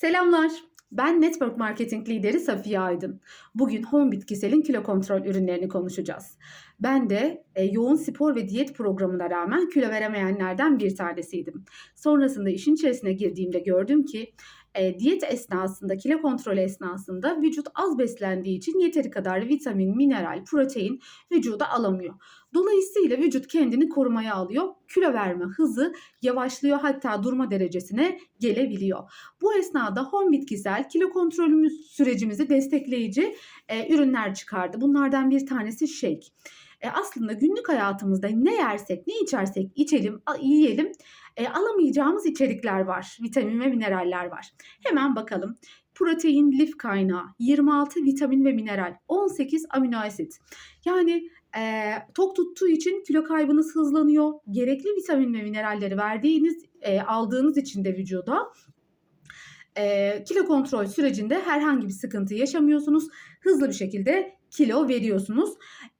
Selamlar. Ben Network Marketing lideri Safiye Aydın. Bugün Home Bitkisel'in kilo kontrol ürünlerini konuşacağız. Ben de e, yoğun spor ve diyet programına rağmen kilo veremeyenlerden bir tanesiydim. Sonrasında işin içerisine girdiğimde gördüm ki e, diyet esnasında, kilo kontrolü esnasında vücut az beslendiği için yeteri kadar vitamin, mineral, protein vücuda alamıyor. Dolayısıyla vücut kendini korumaya alıyor. Kilo verme hızı yavaşlıyor hatta durma derecesine gelebiliyor. Bu esnada Home Bitkisel kilo kontrolümüz sürecimizi destekleyici e, ürünler çıkardı. Bunlardan bir tanesi shake. E, aslında günlük hayatımızda ne yersek, ne içersek, içelim, yiyelim e, alamayacağımız içerikler var. Vitamin ve mineraller var. Hemen bakalım. Protein, lif kaynağı, 26 vitamin ve mineral, 18 amino asit. Yani e, tok tuttuğu için kilo kaybınız hızlanıyor. Gerekli vitamin ve mineralleri verdiğiniz, e, aldığınız için de vücuda e, kilo kontrol sürecinde herhangi bir sıkıntı yaşamıyorsunuz. Hızlı bir şekilde kilo veriyorsunuz.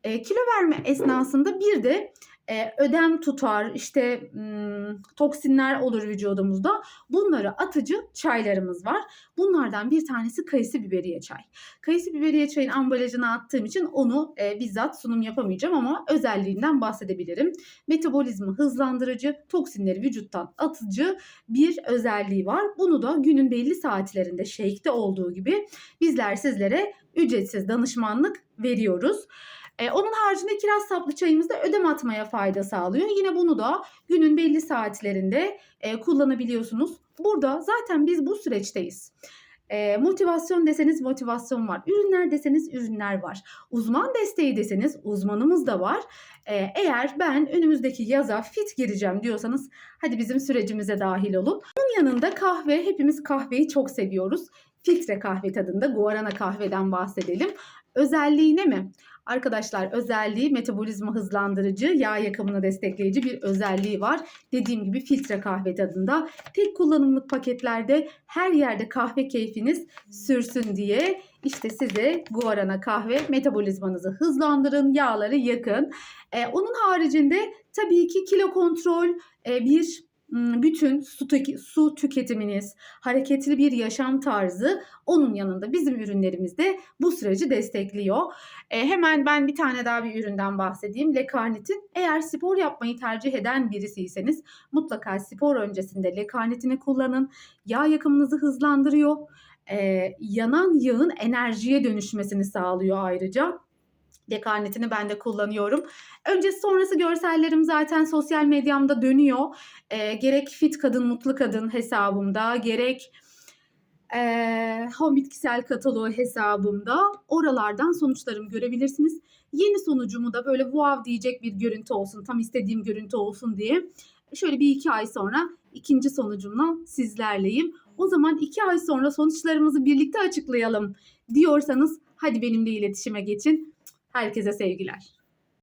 E, kilo verme esnasında bir de e, ödem tutar, işte hmm, toksinler olur vücudumuzda. Bunları atıcı çaylarımız var. Bunlardan bir tanesi kayısı biberiye çay. Kayısı biberiye çayın ambalajına attığım için onu e, bizzat sunum yapamayacağım ama özelliğinden bahsedebilirim. Metabolizma hızlandırıcı, toksinleri vücuttan atıcı bir özelliği var. Bunu da günün belli saatlerinde shake'te olduğu gibi bizler sizlere ücretsiz danışmanlık veriyoruz. Ee, onun haricinde kiraz saplı çayımız da ödem atmaya fayda sağlıyor. Yine bunu da günün belli saatlerinde e, kullanabiliyorsunuz. Burada zaten biz bu süreçteyiz. E, motivasyon deseniz motivasyon var. Ürünler deseniz ürünler var. Uzman desteği deseniz uzmanımız da var. E, eğer ben önümüzdeki yaza fit gireceğim diyorsanız hadi bizim sürecimize dahil olun. Bunun yanında kahve. Hepimiz kahveyi çok seviyoruz. Filtre kahve tadında guarana kahveden bahsedelim. Özelliği ne mi? Arkadaşlar özelliği metabolizma hızlandırıcı, yağ yakımını destekleyici bir özelliği var. Dediğim gibi filtre kahve tadında. Tek kullanımlık paketlerde her yerde kahve keyfiniz sürsün diye işte size guarana kahve metabolizmanızı hızlandırın, yağları yakın. Ee, onun haricinde tabii ki kilo kontrol e, bir bütün su, su tüketiminiz, hareketli bir yaşam tarzı onun yanında bizim ürünlerimiz de bu süreci destekliyor. E, hemen ben bir tane daha bir üründen bahsedeyim. Lekarnitin. Eğer spor yapmayı tercih eden birisiyseniz mutlaka spor öncesinde lekarnitini kullanın. Yağ yakımınızı hızlandırıyor. E, yanan yağın enerjiye dönüşmesini sağlıyor ayrıca. Dekarnetini ben de kullanıyorum. Öncesi sonrası görsellerim zaten sosyal medyamda dönüyor. E, gerek Fit Kadın Mutlu Kadın hesabımda, gerek e, Home Bitkisel Kataloğu hesabımda oralardan sonuçlarımı görebilirsiniz. Yeni sonucumu da böyle wow diyecek bir görüntü olsun, tam istediğim görüntü olsun diye şöyle bir iki ay sonra ikinci sonucumla sizlerleyim. O zaman iki ay sonra sonuçlarımızı birlikte açıklayalım diyorsanız hadi benimle iletişime geçin. Herkese sevgiler.